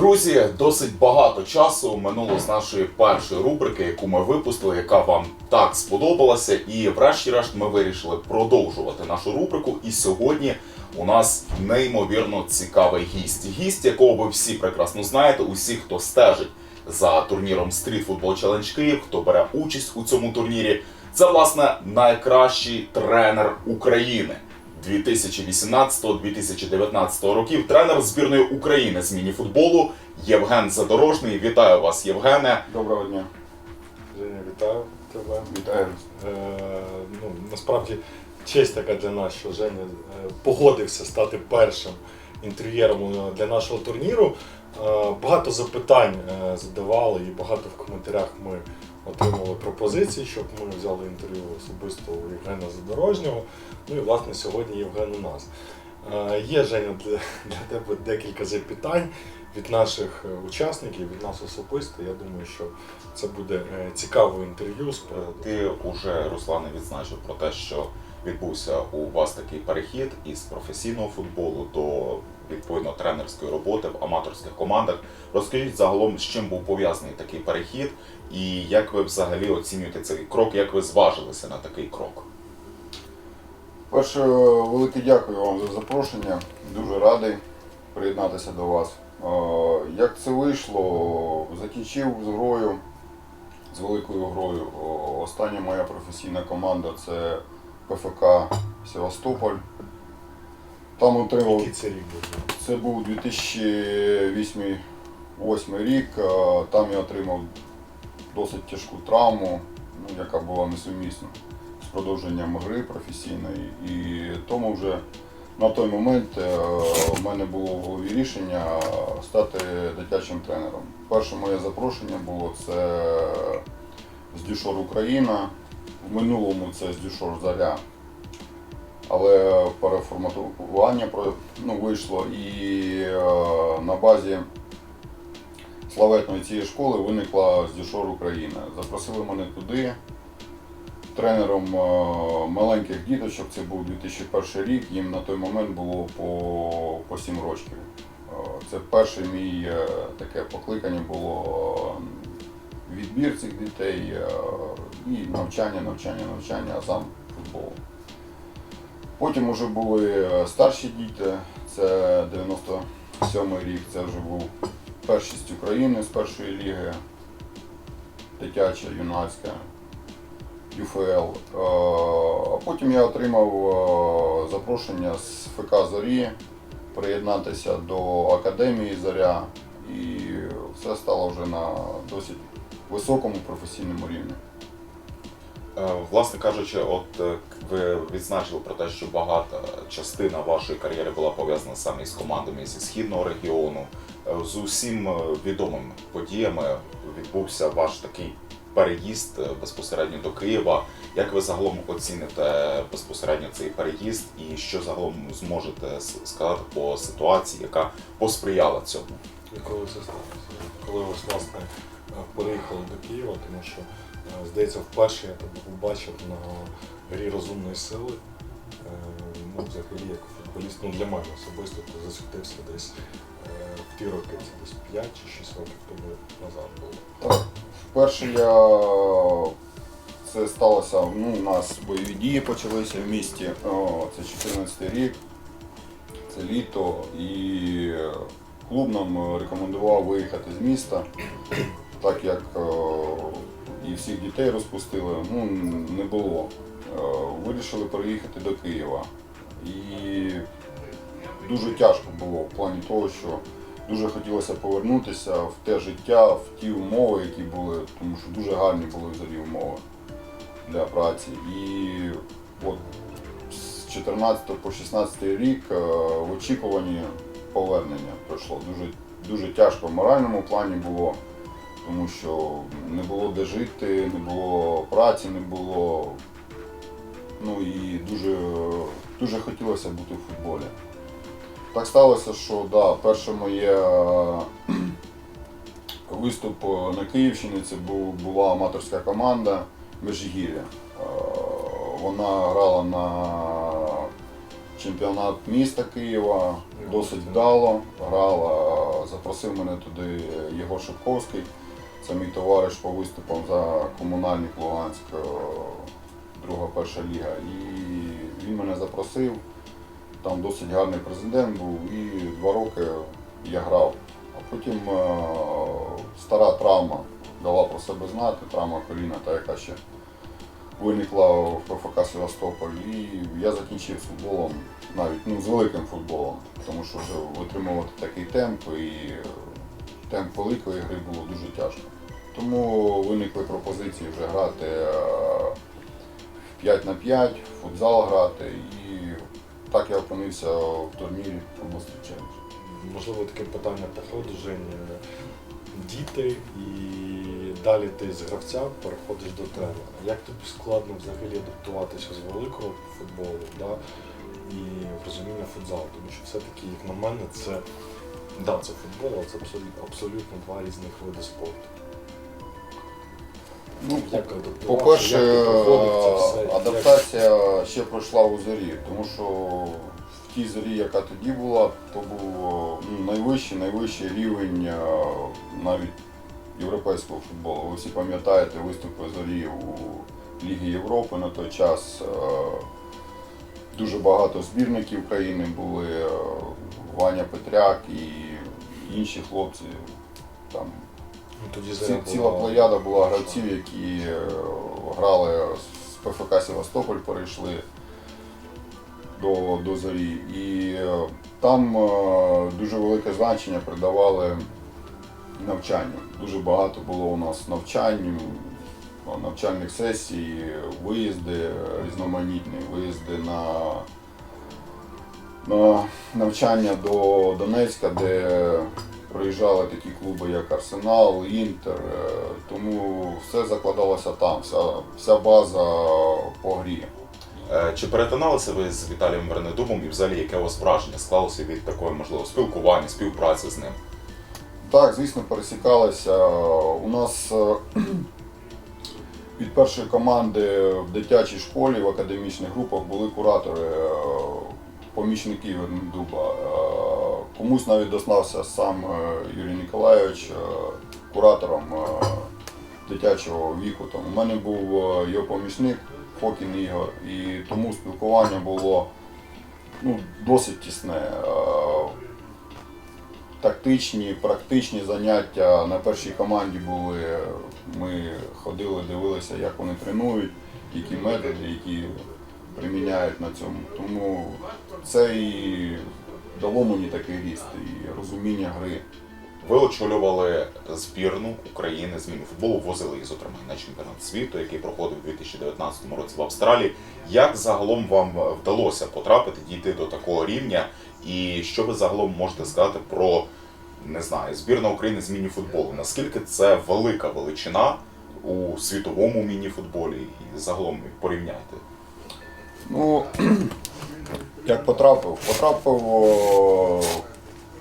Друзі, досить багато часу минуло з нашої першої рубрики, яку ми випустили, яка вам так сподобалася. І врешті-решт ми вирішили продовжувати нашу рубрику. І сьогодні у нас неймовірно цікавий гість. Гість, якого ви всі прекрасно знаєте, усі, хто стежить за турніром Street Football Challenge Київ, хто бере участь у цьому турнірі. Це власне найкращий тренер України. 2018-2019 років тренер збірної України з мініфутболу Євген Задорожний. Вітаю вас, Євгене. Доброго дня. Женя, вітаю тебе. Вітаю. Е, ну, насправді честь така для нас, що Женя е, погодився стати першим інтер'єром для нашого турніру. Е, багато запитань е, задавали і багато в коментарях ми отримали пропозиції, щоб ми взяли інтерв'ю особисто у Євгена Задорожнього. Ну і власне сьогодні Євген у нас. Е, Є Женя для, тебе декілька запитань від наших е, учасників, від нас особисто. Я думаю, що це буде е, цікаве інтерв'ю. Ти уже Руслане відзначив про те, що відбувся у вас такий перехід із професійного футболу до відповідно тренерської роботи в аматорських командах. Розкажіть загалом, з чим був пов'язаний такий перехід, і як ви взагалі оцінюєте цей крок, як ви зважилися на такий крок? Перше, велике дякую вам за запрошення. Дуже радий приєднатися до вас. Е, Як це вийшло? Закінчив з грою, з великою грою. Остання моя професійна команда це ПФК Севастополь. Там отримав Який це рік був? Це був 2008 2008 рік. Там я отримав досить тяжку травму, ну, яка була несумісна з продовженням гри професійної. І тому вже на той момент е, в мене було в голові рішення стати дитячим тренером. Перше моє запрошення було це з Дюшор Україна. В минулому це з Дюшор Заря але переформатування ну, вийшло і е, на базі славетної цієї школи виникла Здюшор Україна. Запросили мене туди. Тренером е, маленьких діточок, це був 2001 рік, їм на той момент було по, по 7 років. Е, Це перше мій таке покликання було відбір цих дітей і навчання, навчання, навчання, а сам футбол. Потім вже були е, старші діти, це 97 рік, це вже був першість України з першої ліги, дитяча, юнацька, ЮФЛ. Е, А потім я отримав е, запрошення з ФК Зорі приєднатися до Академії Зоря і все стало вже на досить високому професійному рівні. Е, Власне кажучи, от е, ви відзначили про те, що багата частина вашої кар'єри була пов'язана саме з командами зі східного регіону. Е, З усім відомими подіями відбувся ваш такий переїзд безпосередньо до Києва. Як ви загалом оціните безпосередньо цей переїзд, і що загалом зможете сказати по ситуації, яка посприяла цьому? Коли це сталося? Коли ось власне переїхали до Києва, тому що, здається, вперше я тебе побачив на грі розумної сили. Е, Ну, взагалі, як футболіст, ну для мене особисто ти засвітився десь е, в ті роки, це десь 5 чи 6 років тому назад було. Так, вперше я це сталося. Ну, у нас бойові дії почалися в місті. Це 14 рік, це літо, і клуб нам рекомендував виїхати з міста, так як і всіх дітей розпустили, ну не було. Е, Вирішили переїхати до Києва. І дуже тяжко було в плані того, що дуже хотілося повернутися в те життя, в ті умови, які були, тому що дуже гарні були взагалі умови для праці. І от з 14 по 16 рік е, в очікуванні повернення пройшло. Дуже, дуже тяжко в моральному плані було. Тому що не було де жити, не було праці, не було. Ну і дуже, дуже хотілося бути в футболі. Так сталося, що да, перше моє е, виступ на Київщині це була аматорська команда Межигір'я. Е, Вона грала на чемпіонат міста Києва, досить вдало грала. Запросив мене туди Єгор Шипковський, це мій товариш по виступам за комунальник Луганськ, е, друга перша ліга. І він мене запросив. Там досить гарний президент був і два роки я грав. А потім е, стара травма дала про себе знати, травма коліна, та яка ще виникла в ПФК Севастополь. І я закінчив футболом, навіть ну, з великим футболом, тому що вже витримувати такий темп і темп великої гри було дуже тяжко. Тому виникли пропозиції вже грати е, 5 на 5, футзал грати. І так я опинився в турнірі футбол Челендж. Можливо, таке питання по ходу, Жень. Діти і далі ти з гравця переходиш до тренера. Як тобі складно взагалі адаптуватися з великого футболу да, і розуміння футзалу? Тому що все-таки, як на мене, це, да, це футбол, але це абсолютно, абсолютно два різних види спорту. Ну, Як По-перше, як ти проходив це все? Як- адаптація ще пройшла у зорі, тому що в тій зорі, яка тоді була, то був ну, найвищий, найвищий рівень е, навіть європейського футболу. Ви всі пам'ятаєте виступи зорі у Лігі Європи на той час. Е, Дуже багато збірників країни були, е, Ваня Петряк і інші хлопці. Там Ну, тоді Ці, ціла плеяда була гравців, які е, грали з ПФК Севастополь, перейшли до, до зорі. І е, там е, дуже велике значення придавали навчанню. Дуже багато було у нас навчань, навчальних сесій, виїзди різноманітні, виїзди на навчання до Донецька, де приїжджали такі клуби, як Арсенал, Інтер. е, Тому все закладалося там, вся, вся база по грі. Е, Чи перетиналися ви з Віталієм Вернедубом і взагалі яке у вас враження склалося від такої можливо спілкування, співпраці з ним? Так, звісно, пересікалися. У нас е, від першої команди в дитячій школі в академічних групах були куратори, помічники Вернедуба. Е, Комусь навіть доснався сам е, Юрій Ніколайович е, куратором дитячого віку. Там у мене був його помічник Фокін Ігор, і тому спілкування було ну, досить тісне. Тактичні, практичні заняття на першій команді були. Ми ходили, дивилися, як вони тренують, які методи, які приміняють на цьому. Тому це і дало мені такий ріст і розуміння гри. Ви очолювали збірну України з мініфутболу, возили її, зокрема, на чемпіонат світу, який проходив у 2019 році в Австралії. Як загалом вам вдалося потрапити, дійти до такого рівня? І що ви загалом можете сказати про не знаю, збірна України з мініфутболу? Наскільки це велика величина у світовому мініфутболі? І загалом порівняйте. Ну, як потрапив? Потрапив о,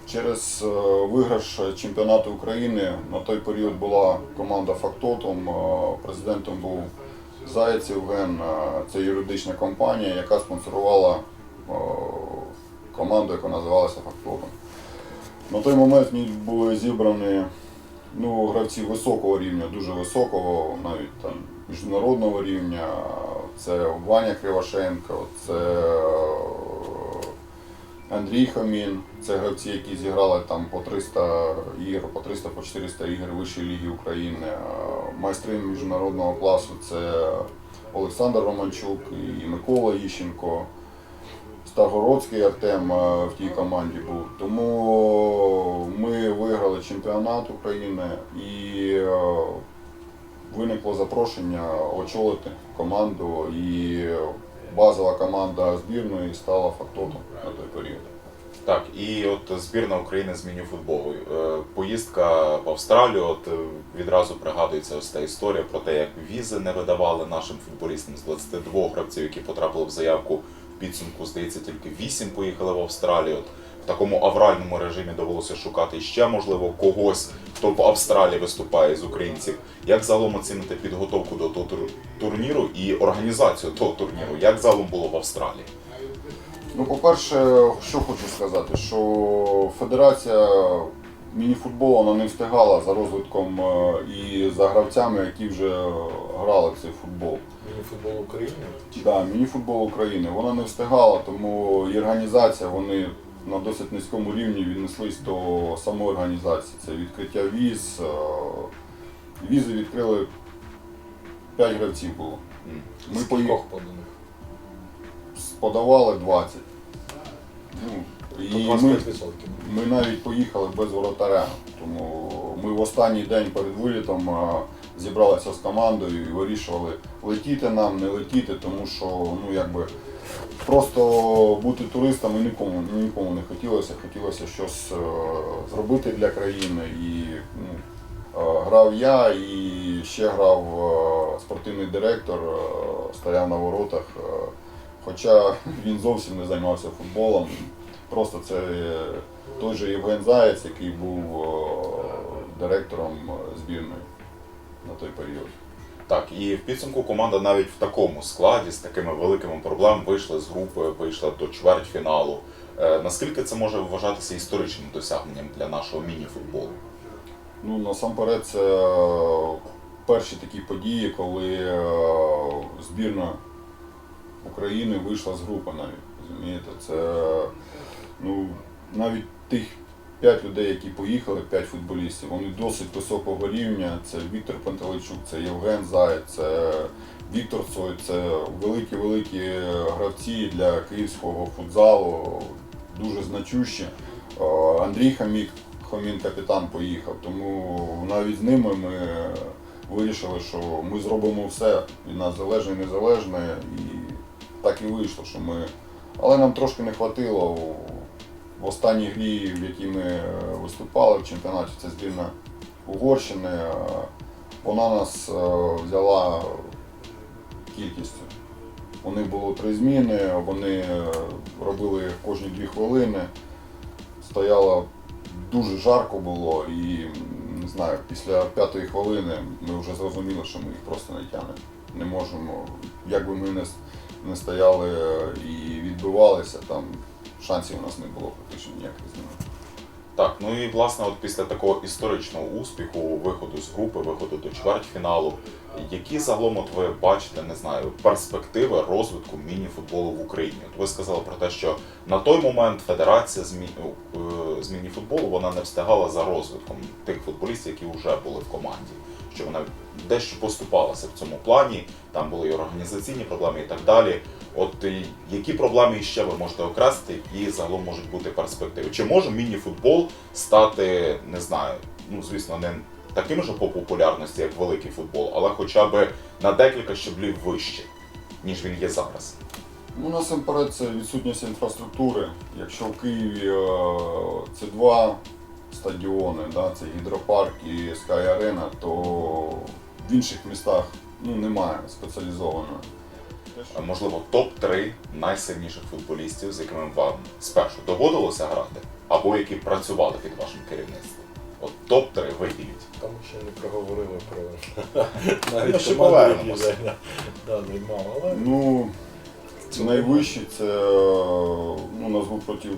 через е, виграш чемпіонату України. На той період була команда Фактотом. е, Президентом був Заєць Євген. Е, Це юридична компанія, яка спонсорувала е, команду, яка називалася Фактотом. На той момент в були зібрані ну, гравці високого рівня, дуже високого, навіть там міжнародного рівня. Це Ваня Кривошенко, це е, Андрій Хамін, це гравці, які зіграли там по 300 ігор, по 300 по 400 ігор Вищої ліги України. Е, Майстри міжнародного класу це Олександр Романчук і Микола Іщенко. Старгородський Артем е, в тій команді був. Тому ми виграли чемпіонат України і виникло запрошення очолити команду. І базова команда збірної стала фактотом на той період. Так, і от збірна України з міні-футболу. Е, Поїздка в Австралію, от е, відразу пригадується ось та історія про те, як візи не видавали нашим футболістам з 22 гравців, які потрапили в заявку підсумку, здається, тільки 8 поїхали в Австралію. В такому авральному режимі довелося шукати ще, можливо, когось, хто в Австралії виступає з українців. Як загалом оцінити підготовку до того турніру і організацію того турніру? Як загалом було в Австралії? Ну, по-перше, що хочу сказати, що Федерація мініфутболу вона не встигала за розвитком е, і за гравцями, які вже грали в цей футбол. Міні-футбол України. Да, мініфутбол України вона не встигала, тому і організація вони на досить низькому рівні віднеслись до самої організації. Це відкриття віз. е, Візи відкрили 5 гравців було. Ми поїхали. поданих? подавали 20. Ну, і ми, ми навіть поїхали без воротаря. Тому ми в останній день перед вилітом а, зібралися з командою і вирішували, летіти нам, не летіти, тому що ну, якби, просто бути туристами нікому, нікому не хотілося. Хотілося щось е, зробити для країни. І ну, е, грав я і ще грав е, спортивний директор, стояв на воротах. Хоча він зовсім не займався футболом. Просто це той же Євген Заєць, який був директором збірної на той період. Так, і в підсумку команда навіть в такому складі з такими великими проблемами вийшла з групи, вийшла до чвертьфіналу. Е, наскільки це може вважатися історичним досягненням для нашого міні-футболу? Ну, насамперед, це перші такі події, коли е, збірна України вийшла з групи навіть. Розумієте? Це ну, навіть тих п'ять людей, які поїхали, п'ять футболістів, вони досить високого рівня. Це Віктор Пантелейчук, це Євген Заєць, це Віктор Цой, це великі-великі гравці для київського футзалу, дуже значущі. Е, Андрій Хамік, Хомін капітан, поїхав. Тому навіть з ними ми вирішили, що ми зробимо все від нас залежне і незалежне. І так і вийшло, що ми. Але нам трошки не хватило в останній грі, в якій ми е, виступали в чемпіонаті, це збірна Угорщини. е, Вона нас е, взяла кількістю. У них було три зміни, вони робили кожні дві хвилини. Стояло дуже жарко було і не знаю, після п'ятої хвилини ми вже зрозуміли, що ми їх просто не тягнемо. Не можемо, як би ми не стояли і відбивалися, там шансів у нас не було практично ніяких з ними. Так, ну і власне, от після такого історичного успіху, виходу з групи, виходу до чвертьфіналу, які загалом от ви бачите, не знаю, перспективи розвитку міні-футболу в Україні? От ви сказали про те, що на той момент федерація з, е, міні-футболу вона не встигала за розвитком тих футболістів, які вже були в команді. Що вона дещо поступалася в цьому плані, там були і організаційні проблеми і так далі. От які проблеми ще ви можете окреслити, які загалом можуть бути перспективи? Чи може міні-футбол стати, не знаю, ну звісно, не таким же по популярності, як великий футбол, але хоча б на декілька щаблів вище, ніж він є зараз? Ну, насамперед, це відсутність інфраструктури. Якщо в Києві е, це два стадіони, да, це гідропарк і Sky Arena, то в інших містах ну, немає спеціалізованої. А, Можливо, топ-3 найсильніших футболістів, з якими вам спершу доводилося грати, або які працювали під вашим керівництвом. От топ-3 виділіть. Там ще не проговорили про навіть команду, да, займав. Але Ну, найвищий це е, ну, назву проти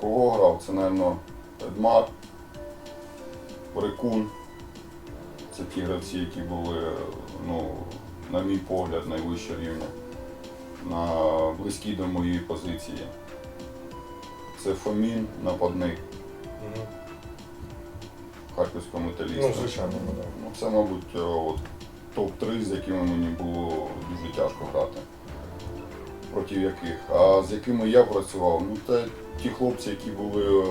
кого грав, це, мабуть, Едмар, Рекун. Це ті гравці, які були, ну, на мій погляд, найвищого рівня, на близькій до моєї позиції. Це Фомін, нападник мгм. харківського металіста. ну, звичайно, ну, да. Ну, це, мабуть, е, от, топ-3, з якими мені було дуже тяжко грати. Проти яких. А з якими я працював, ну це ті хлопці, які були е,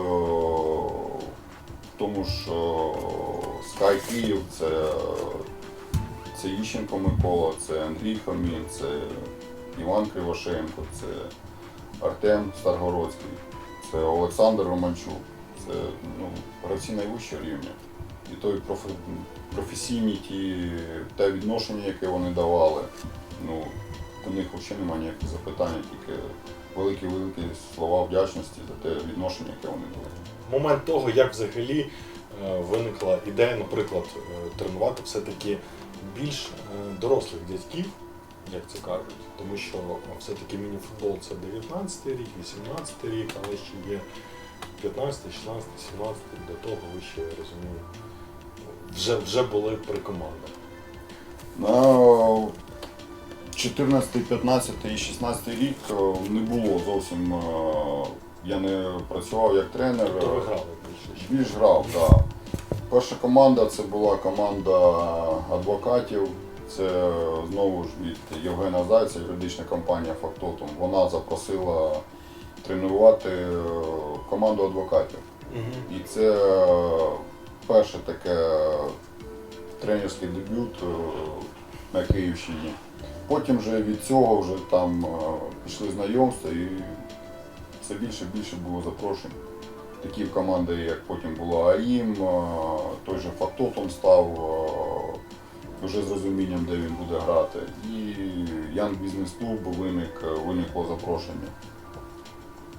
в тому ж е, Sky Київ, це, це Іщенко Микола, це Андрій Хомін, це Іван Кривошенко, це Артем Старгородський. Це Олександр Романчук. Це ну, гравці найвищого рівня. І той професійні ті, те відношення, яке вони давали, ну, до них взагалі немає ніяких запитань, тільки великі-великі слова вдячності за те відношення, яке вони дали. Момент того, як взагалі е, виникла ідея, наприклад, е, тренувати все-таки більш е, дорослих дядьків, як це кажуть, тому що все-таки мініфутбол це 19 рік, 18 рік, але ще є 15, 16, 17, до того ви ще я розумію, вже, вже були при командах. На 14, 15 і 16 рік е, не було зовсім. е, Я не працював як тренер. Тобто ви грали більше. Більш грав, так. Перша команда це була команда адвокатів. Це знову ж від Євгена Зайця, юридична компанія Фактотум. Вона запросила тренувати е, команду адвокатів. Мгм. І це е, перше таке тренерський дебют е, на Київщині. Потім вже від цього вже там пішли знайомства і все більше і більше було запрошень. Такі команди, як потім була АІМ, е, той же Фактотом став е, вже з розумінням, де він буде грати. І Янг Бізнес Клуб виник, е, виникло запрошення.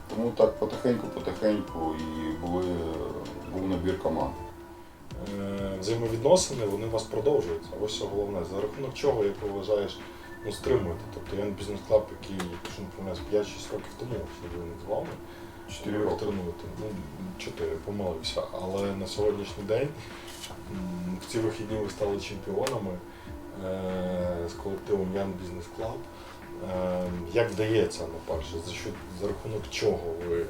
Тому так потихеньку-потихеньку і були, був набір команд. Е, взаємовідносини вони у вас продовжуються. Ось що головне. За рахунок чого, як ти вважаєш, ну, стримуєте. Тобто я бізнес клаб, який, якщо не помиляюсь, 5-6 років тому виник з вами. Чотири ви їх роки. тренуєте. Ну, 4, помилився. Але на сьогоднішній день в ці вихідні ви стали чемпіонами е, з колективом Young Business Club. Е, як вдається, ну, перше, за, за рахунок чого ви е,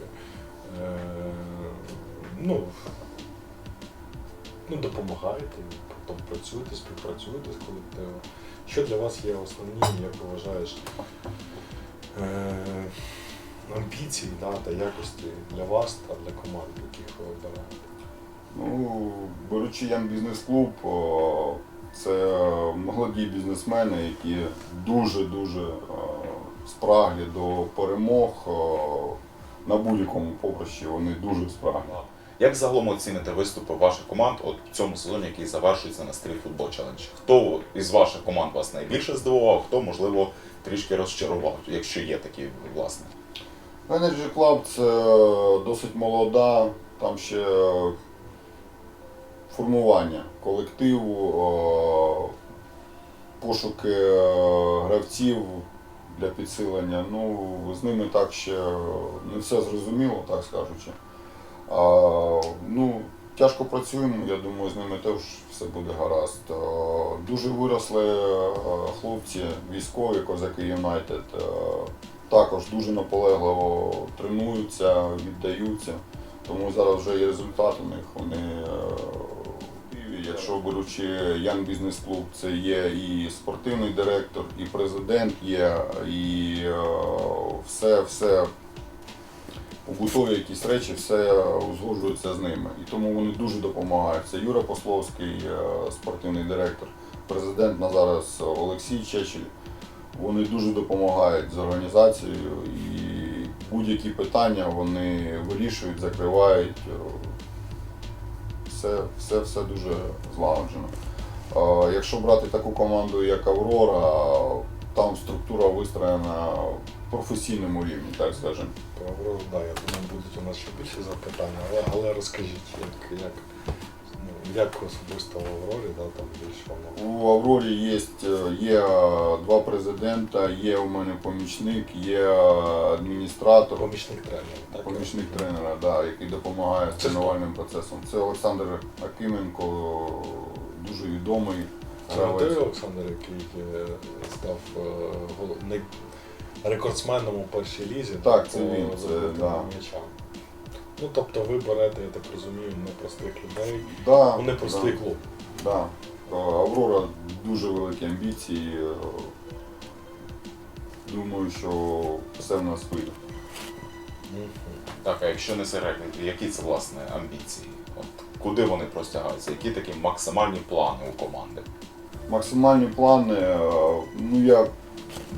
ну, ну, допомагаєте, потім працюєте, співпрацюєте з колективом. Що для вас є основні, як ти вважаєш, амбіції да, та якості для вас та для команд, яких ви обираєте? Ну, беручи Ян Бізнес Клуб, це молоді бізнесмени, які дуже-дуже спраглі до перемог на будь-якому поприщі. Вони дуже спраглі. Як загалом оціните виступи ваших команд от в цьому сезоні, який завершується на Street Football Challenge? Хто із ваших команд вас найбільше здивував, хто, можливо, трішки розчарував, якщо є такі, власне? Energy Club це досить молода, там ще формування колективу, пошуки е, гравців для підсилення. Ну, з ними так ще не все зрозуміло, так скажучи. А, ну, тяжко працюємо, я думаю, з ними теж все буде гаразд. Дуже виросли е, хлопці, військові, козаки Юнайтед. Також дуже наполегливо тренуються, віддаються. Тому зараз вже є результат у них. Вони, е, якщо беручи Young Business Club, це є і спортивний директор, і президент є, і е, все, все побутові якісь речі, все узгоджується з ними. І тому вони дуже допомагають. Це Юра Пословський, е, спортивний директор, президент на зараз Олексій Чечель. Вони дуже допомагають з організацією і будь-які питання вони вирішують, закривають. Е, Все, все, все дуже злагоджено. Якщо брати таку команду, як Аврора, там структура вистроєна в професійному рівні, так скажемо. Про Аврору, да, я думаю, будуть у нас ще більше запитань, але, але розкажіть, як, як, як особисто в Аврорі, да, там більш воно. У Аврорі є, є два президента, є у мене помічник, є адміністратор, Помічник тренера, так? помічник тренера, да, який допомагає з тренувальним процесом. Це Олександр Акименко, дуже відомий не той. Олександр, який е, став е, рекордсменом у першій лізі Так, це він, це, да. м'ячам. Ну, тобто ви берете, я так розумію, непростих людей Да, у непростий да, клуб. Да. Е, Аврора дуже великі амбіції. е, Думаю, що все в нас вийде. Так, а якщо не секрет, які це власне амбіції? От куди вони простягаються? Які такі максимальні плани у команди? Максимальні плани, е, ну я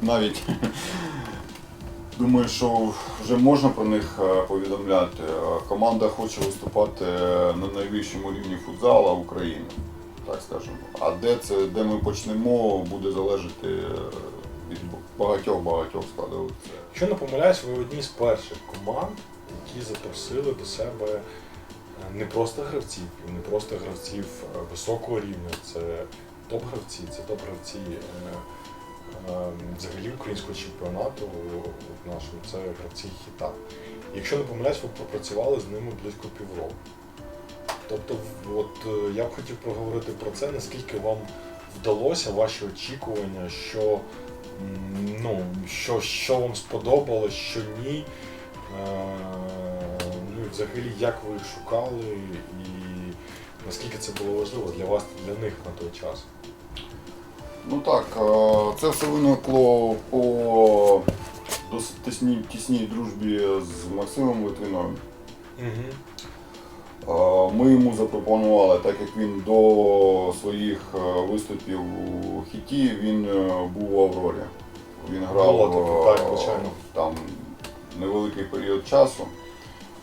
навіть Думаю, що вже можна про них е, повідомляти. Е, Команда хоче виступати на найвищому рівні футзала України, так скажемо. А де це, де ми почнемо, буде залежати е, від багатьох багатьох складових. Якщо не помиляюсь, ви одні з перших команд, які запросили до себе е, не просто гравців, і не просто гравців е, високого рівня, це топ-гравці, це топ-гравці е, е, взагалі українського чемпіонату от нашого, це гравці хіта. Якщо не помиляюсь, ви пропрацювали з ними близько півроку. Тобто, от е, я б хотів проговорити про це, наскільки вам вдалося ваші очікування, що ну, що, що вам сподобалось, що ні. Е, ну і взагалі, як ви їх шукали, і наскільки це було важливо для вас для них на той час. Ну так, е, це все виникло по досить тісній, тісній дружбі з Максимом Литвиновим. Угу. Е, Ми йому запропонували, так як він до своїх е, виступів у хіті, він був у Аврорі. Він грав Було е, так, звичайно. там невеликий період часу.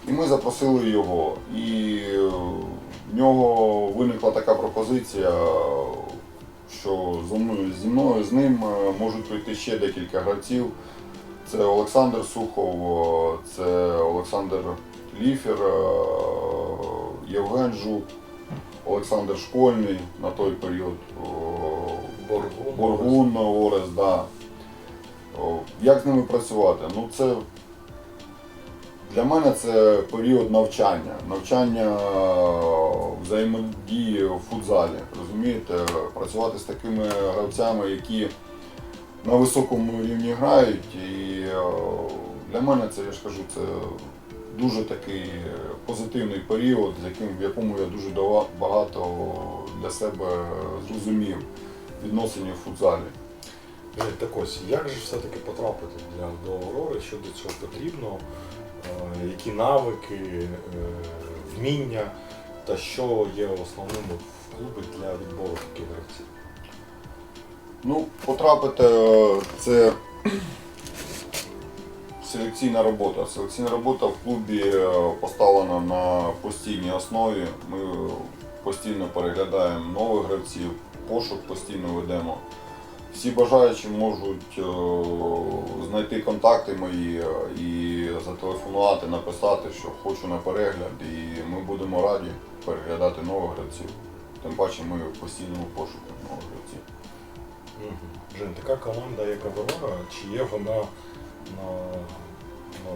І ми запросили його. І в нього виникла така пропозиція, що зі мною, з ним е, можуть прийти ще декілька гравців. Це Олександр Сухов, це Олександр Ліфер, е, Євген Жук, Олександр Школьний на той період. Боргун. Боргун Орес, да. Як з ними працювати? Ну це для мене це період навчання. Навчання е, взаємодії в футзалі. Розумієте, працювати з такими гравцями, які на високому рівні грають. І е, для мене це, я ж кажу, це дуже такий позитивний період, в якому я дуже багато для себе зрозумів відносині в футзалі. Е, Так ось, як же все-таки потрапити для, до Аврори, що до цього потрібно, які навики, е, вміння та що є основним в клубі для відбору таких гравців? Ну, потрапити е, це селекційна робота. Селекційна робота в клубі е, поставлена на постійній основі. Ми постійно переглядаємо нових гравців, пошук постійно ведемо. Всі бажаючі можуть е, знайти контакти мої е, і зателефонувати, написати, що хочу на перегляд, і ми будемо раді переглядати нових гравців. Тим паче ми в постійному пошуку нових гравців. Жень, така команда, як Аврора, чи є вона на, на,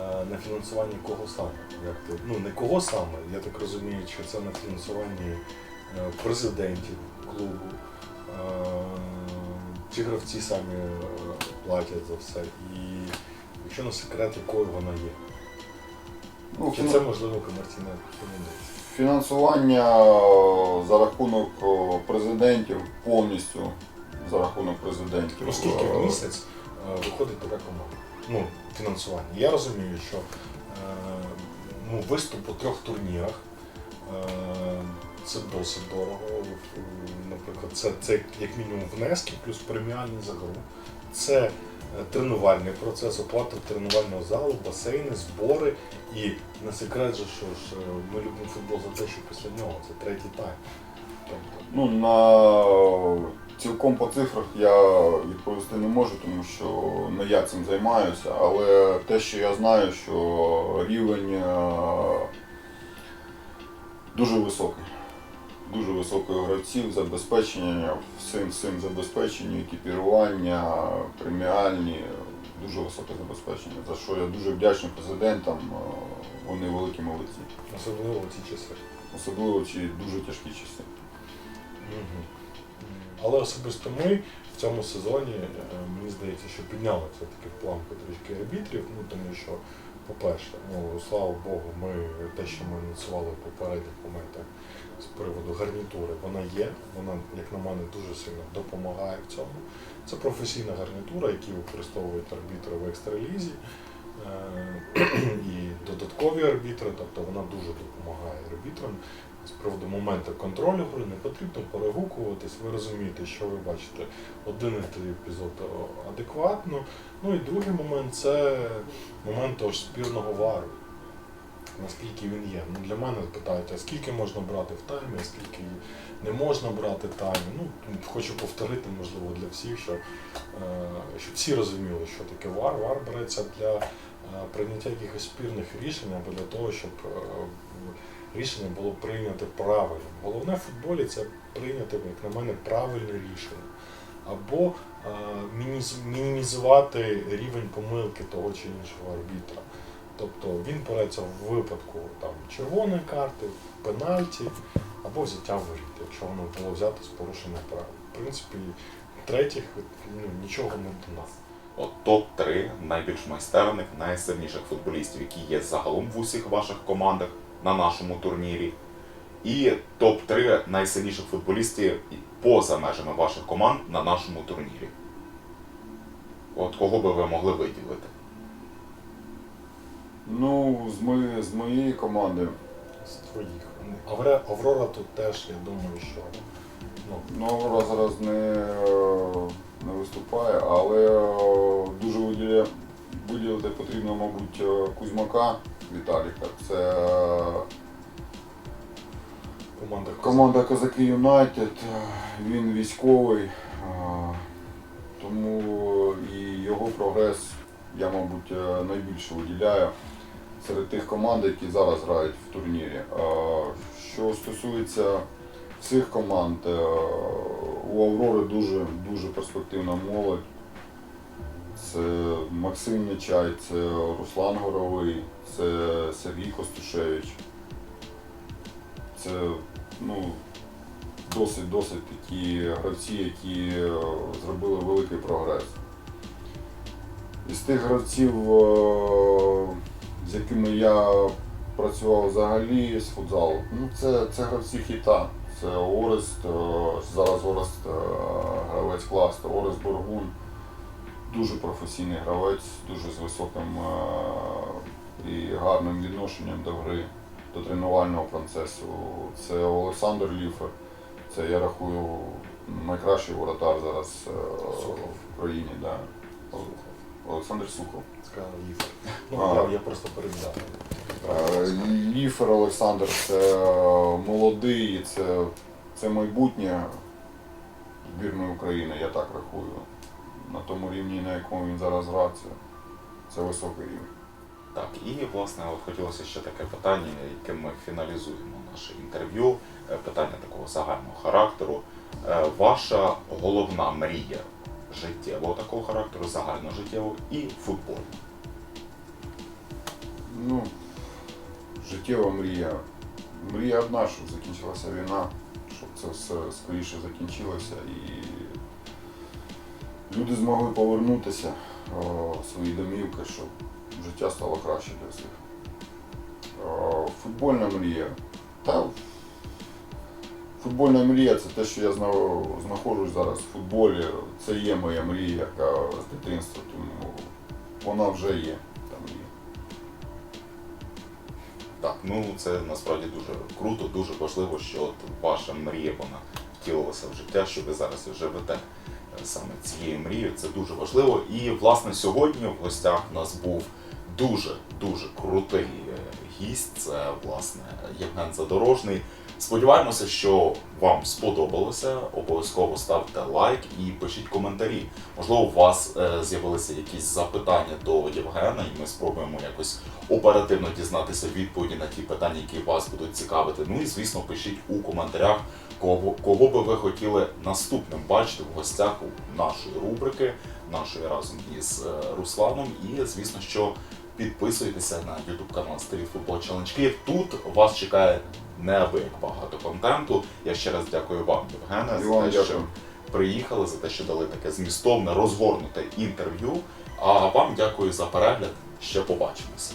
е, на фінансуванні кого саме? Як ти? Ну, не кого саме, я так розумію, що це на фінансуванні президентів клубу. Е, гравці самі е, платять за все? І якщо не секрет, якою вона є? Ну, Чи фіна- це можливо комерційне фінансування? Фінансування за рахунок президентів повністю за рахунок президентів. Ну скільки Е, в місяць виходить така команда? Ну, фінансування. Я розумію, що ну, виступ у трьох турнірах це досить дорого. Е, Наприклад, це, це як мінімум внески, плюс преміальні за. Це е, тренувальний процес, оплата тренувального залу, басейни, збори. І не секрет же, що ж е, ми любимо футбол за те, що після нього це третій тайм. Тобто, Ну, на цілком по цифрах я відповісти не можу, тому що не я цим займаюся, але те, що я знаю, що рівень дуже високий. Дуже високий у гравців, забезпечення, всім всім забезпечення, екіпірування, преміальні, дуже високе забезпечення, за що я дуже вдячний президентам, е, вони великі молодці. особливо в ці часи. Особливо в ці дуже тяжкі часи. Мгм. Але особисто ми в цьому сезоні, е, мені здається, що підняли все-таки планку трішки арбітрів, ну тому що, по-перше, ну слава Богу, ми те, що ми ініціювали в попередніх моментах з приводу гарнітури, вона є, вона, як на мене, дуже сильно допомагає в цьому. Це професійна гарнітура, яку використовують арбітри в екстралізі. е, і додаткові арбітри, тобто вона дуже допомагає арбітрам. З приводу моменту контролю гри не потрібно перегукуватись, ви розумієте, що ви бачите один епізод адекватно. Ну і другий момент це момент того ж спірного вару. Наскільки він є. Ну, для мене питають, а скільки можна брати в таймі, а скільки не можна брати в таймі. Ну, хочу повторити, можливо, для всіх, що, е, щоб всі розуміли, що таке вар. Вар береться для е, прийняття якихось спірних рішень або для того, щоб е, рішення було прийнято правильно. Головне в футболі це прийняти, як на мене, правильне рішення. Або е, мінімізувати рівень помилки того чи іншого арбітра. Тобто він береться в випадку там, червоної карти, пенальті або взяття воріт, якщо воно було взято з порушення правил. В принципі, третіх ну, нічого не до нас. От топ-3 найбільш майстерних, найсильніших футболістів, які є загалом в усіх ваших командах на нашому турнірі. І топ-3 найсильніших футболістів поза межами ваших команд на нашому турнірі. От кого би ви могли виділити? Ну, з, мої, з моєї команди, З твоїх. Авре- Аврора тут теж, я думаю, що ну, ну, Аврора зараз не, не виступає, але е, дуже виділя, виділити потрібно, мабуть, е, Кузьмака Віталіка. Це е, команда команда Козаки Юнайтед, він військовий, е, тому і його прогрес я, мабуть, е, найбільше виділяю серед тих команд, які зараз грають в турнірі. Е, Що стосується всіх команд, е, у Аврори дуже, дуже перспективна молодь. Це Максим Нечай, це Руслан Горовий, це Сергій Костушевич. Це ну, досить досить такі гравці, які е, зробили великий прогрес. Із тих гравців, е, з якими я працював взагалі з футзалу, ну це, це гравці хіта. Це Орест, е, зараз Орест гравець класу, Орест Боргун. Дуже професійний гравець, дуже з високим е, і гарним відношенням до гри, до тренувального процесу. Це Олександр Ліфер. Це я рахую найкращий воротар зараз е, в країні. Да. Олександр Сухов. сказав Ліфер. Ну, я, я просто передав. Е, Ліфер Олександр це молодий, це, це майбутнє збірної України, я так рахую. На тому рівні, на якому він зараз грає, це, високий рівень. Так, і власне от хотілося ще таке питання, яким ми фіналізуємо наше інтерв'ю. Е, Питання такого загального характеру. Е, Ваша головна мрія життєвого такого характеру, загальножиттєвого і футболу. Ну, життєва мрія. Мрія одна, щоб закінчилася війна, щоб це все скоріше закінчилося і люди змогли повернутися в свої домівки, щоб життя стало краще для всіх. Футбольна мрія. Та футбольна мрія це те, що я знаходжусь зараз в футболі. Це є моя мрія, яка з дитинства, тому вона вже є. Так, ну це насправді дуже круто, дуже важливо, що от ваша мрія вона втілилася в життя, що ви зараз живете е, саме цією мрією. Це дуже важливо. І власне сьогодні в гостях у нас був дуже дуже крутий е, гість. Це власне Євген Задорожний. Сподіваємося, що вам сподобалося. Обов'язково ставте лайк і пишіть коментарі. Можливо, у вас е, з'явилися якісь запитання до Євгена, і ми спробуємо якось оперативно дізнатися відповіді на ті питання, які вас будуть цікавити. Ну і звісно, пишіть у коментарях, кого, кого би ви хотіли наступним бачити в гостях у нашої рубрики, нашої разом із е, Русланом. І звісно, що підписуйтеся на YouTube канал Street Football Challenge Київ. Тут вас чекає неабияк багато контенту. Я ще раз дякую вам, Євгене, за вам те, що приїхали, за те, що дали таке змістовне, розгорнуте інтерв'ю. А вам дякую за перегляд. Ще побачимося.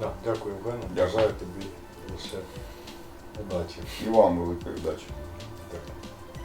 Да, дякую, Євгене. Дякую. Бажаю тобі лише удачі. І вам великої удачі.